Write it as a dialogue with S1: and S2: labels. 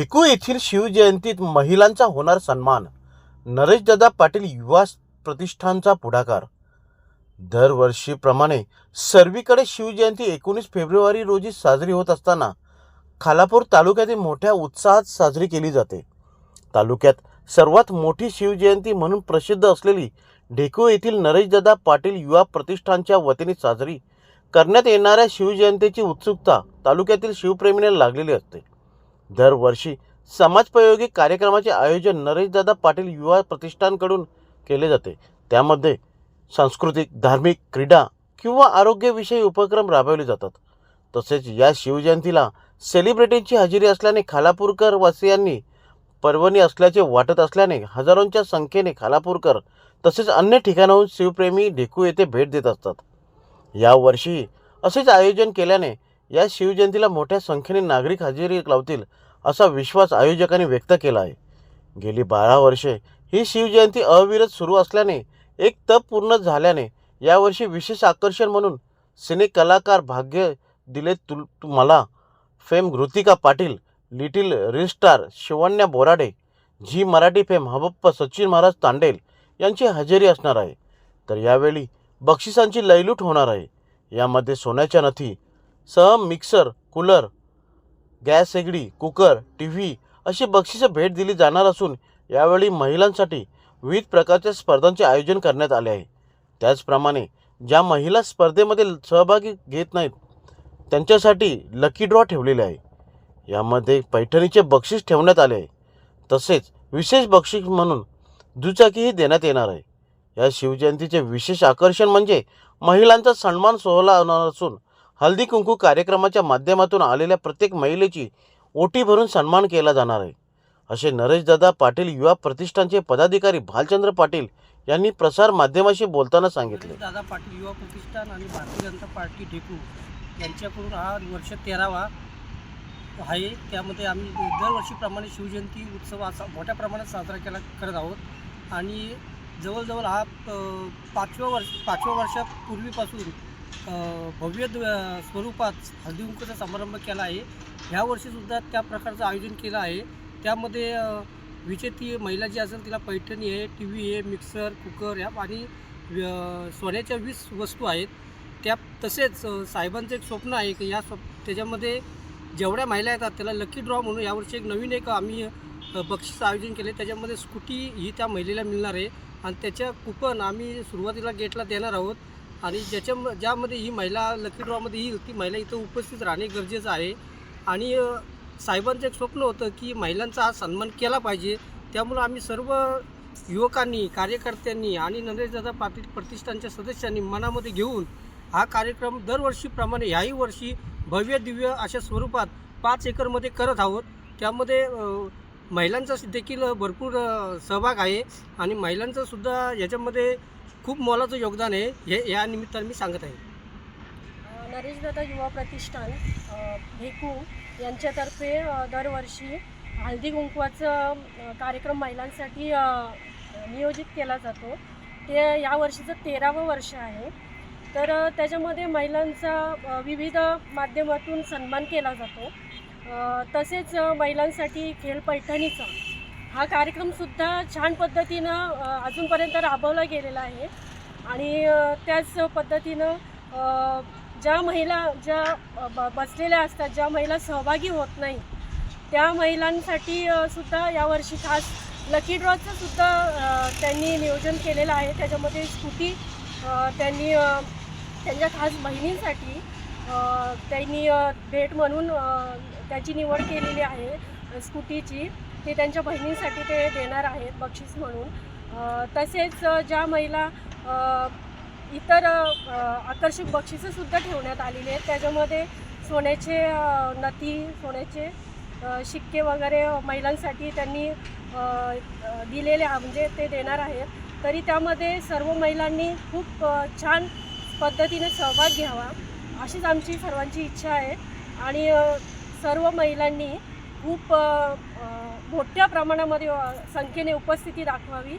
S1: ढेकू येथील शिवजयंतीत महिलांचा होणार सन्मान. नरेशदादा पाटील युवा प्रतिष्ठानचा पुढाकार. दरवर्षीप्रमाणे सर्वीकडे शिवजयंती एकोणीस फेब्रुवारी रोजी साजरी होत असताना खालापूर तालुक्यातील मोठ्या उत्साहात साजरी केली जाते. तालुक्यात सर्वात मोठी शिवजयंती म्हणून प्रसिद्ध असलेली ढेकू येथील नरेशदादा पाटील युवा प्रतिष्ठानच्या वतीने साजरी करण्यात येणाऱ्या शिवजयंतीची उत्सुकता तालुक्यातील शिवप्रेमीने लागलेली असते. दरवर्षी समाजोपयोगी कार्यक्रमाचे आयोजन नरेशदादा पाटील युवा प्रतिष्ठानकडून केले जाते. त्यामध्ये सांस्कृतिक धार्मिक क्रीडा किंवा आरोग्यविषयी उपक्रम राबवले जातात. तसेच या शिवजयंतीला सेलिब्रिटींची हजेरी असल्याने खालापूरकर वासियांनी पर्वणी असल्याचे वाटत असल्याने हजारोंच्या संख्येने खालापूरकर तसेच अन्य ठिकाणाहून शिवप्रेमी ढेकू येथे भेट देत असतात. यावर्षी असेच आयोजन केल्याने या शिवजयंतीला मोठ्या संख्येने नागरिक हजेरी लावतील असा विश्वास आयोजकांनी व्यक्त केला आहे. गेली बारा वर्षे ही शिवजयंती अविरत सुरू असल्याने एक तप पूर्ण झाल्याने यावर्षी विशेष आकर्षण म्हणून सिने कलाकार भाग्य दिले तुल तु- मला फेम ऋतिका पाटील लिटिल रिस्टार शिवण्या बोराडे झी मराठी फेम हबप्पा सचिन महाराज तांडेल यांची हजेरी असणार आहे. तर यावेळी बक्षिसांची लयलूट होणार आहे. यामध्ये सोन्याच्या नथी सह मिक्सर कूलर गॅस शेगडी कुकर टी व्ही अशी बक्षिसं भेट दिली जाणार असून यावेळी महिलांसाठी विविध प्रकारच्या स्पर्धांचे आयोजन करण्यात आले आहे. त्याचप्रमाणे ज्या महिला स्पर्धेमध्ये सहभागी घेत नाहीत त्यांच्यासाठी लकी ड्रॉ ठेवलेले आहे. यामध्ये पैठणीचे बक्षीस ठेवण्यात आले आहे. तसेच विशेष बक्षीस म्हणून दुचाकीही देण्यात येणार आहे. या शिवजयंतीचे विशेष आकर्षण म्हणजे महिलांचा सन्मान सोहळा होणार असून हल्दी कुंकू कार्यक्रमाच्या माध्यमातून आलेल्या प्रत्येक महिलेची ओटी भरून सन्मान केला जाणार आहे. असे नरेशदादा पाटील युवा प्रतिष्ठानचे पदाधिकारी भालचंद्र पाटील यांनी प्रसार माध्यमाशी बोलताना सांगितले.
S2: दादा पाटील युवा प्रतिष्ठान आणि भारतीय जनता पार्टी ढेकू यांच्याकडून हा वर्ष तेरावा आहे. त्यामध्ये आम्ही दरवर्षीप्रमाणे शिवजयंती उत्सव असा मोठ्या प्रमाणात साजरा केला करत आहोत. आणि जवळजवळ हा पाचव्या वर्ष पाचव्या वर्षापूर्वीपासून भव्य स्वरूपात हळदीकुंकूचा समारंभ केला आहे. ह्या वर्षीसुद्धा त्या प्रकारचं आयोजन केलं आहे. त्यामध्ये विजेती महिला जी असेल तिला पैठणी आहे टी व्ही आहे मिक्सर कुकर ह्या आणि व्य- सोन्याच्या वीस वस्तू आहेत. त्या तसेच साहेबांचं एक स्वप्न आहे की या स्वप् त्याच्यामध्ये जेवढ्या महिला येतात त्याला लकी ड्रॉ म्हणून यावर्षी एक नवीन एक आम्ही बक्षीस आयोजन केले त्याच्यामध्ये स्कूटी ही त्या महिलेला मिळणार आहे. आणि त्याच्या कुपन आम्ही सुरुवातीला गेटला देणार आहोत. आणि ज्याच्या ज्यामध्ये ही महिला लकी ड्रॉमध्ये येईल ती महिला इथं उपस्थित राहणे गरजेचं आहे. आणि साहेबांचं एक स्वप्न होतं की महिलांचा हा सन्मान केला पाहिजे. त्यामुळं आम्ही सर्व युवकांनी कार्यकर्त्यांनी आणि नरेशदादा पाटील प्रतिष्ठानच्या सदस्यांनी मनामध्ये घेऊन हा कार्यक्रम दरवर्षीप्रमाणे ह्याही वर्षी भव्य दिव्य अशा स्वरूपात पाच एकरमध्ये करत आहोत. त्यामध्ये महिलांचा देखील भरपूर सहभाग आहे. आणि महिलांचासुद्धा याच्यामध्ये खूप मोलाचं योगदान आहे. हे या निमित्ताने मी सांगत आहे.
S3: नरेशदादा युवा प्रतिष्ठान भेकू यांच्यातर्फे दरवर्षी हळदी कुंकवाचं कार्यक्रम महिलांसाठी नियोजित केला जातो. ते यावर्षीचं तेरावं वर्ष आहे. तर त्याच्यामध्ये महिलांचा विविध माध्यमातून सन्मान केला जातो. तसेच महिलांसाठी खेळ पैठणीचा हा कार्यक्रमसुद्धा छान पद्धतीनं अजूनपर्यंत राबवला गेलेला आहे. आणि त्याच पद्धतीनं ज्या महिला ज्या ब बसलेल्या असतात ज्या महिला सहभागी होत नाही त्या महिलांसाठी सुद्धा यावर्षी खास लकी ड्रॉचं सुद्धा त्यांनी नियोजन केलेलं आहे. त्याच्यामध्ये स्कूटी त्यांनी त्यांच्या खास बहिणींसाठी त्यांनी भेट म्हणून त्याची निवड केलेली आहे स्कूटीची ते त्यांच्या बहिणीसाठी ते देणार आहेत बक्षीस म्हणून. तसेच ज्या महिला इतर आकर्षक बक्षिसंसुद्धा ठेवण्यात आलेली आहेत. त्याच्यामध्ये सोन्याचे नथी सोन्याचे शिक्के वगैरे महिलांसाठी त्यांनी दिलेले म्हणजे ते देणार आहेत. तरी त्यामध्ये सर्व महिलांनी खूप छान पद्धतीने सहभाग घ्यावा अशीच आमची सर्वांची इच्छा आहे. आणि सर्व महिलांनी खूप मोठ्या प्रमाणामध्ये संख्येने उपस्थिती दाखवावी.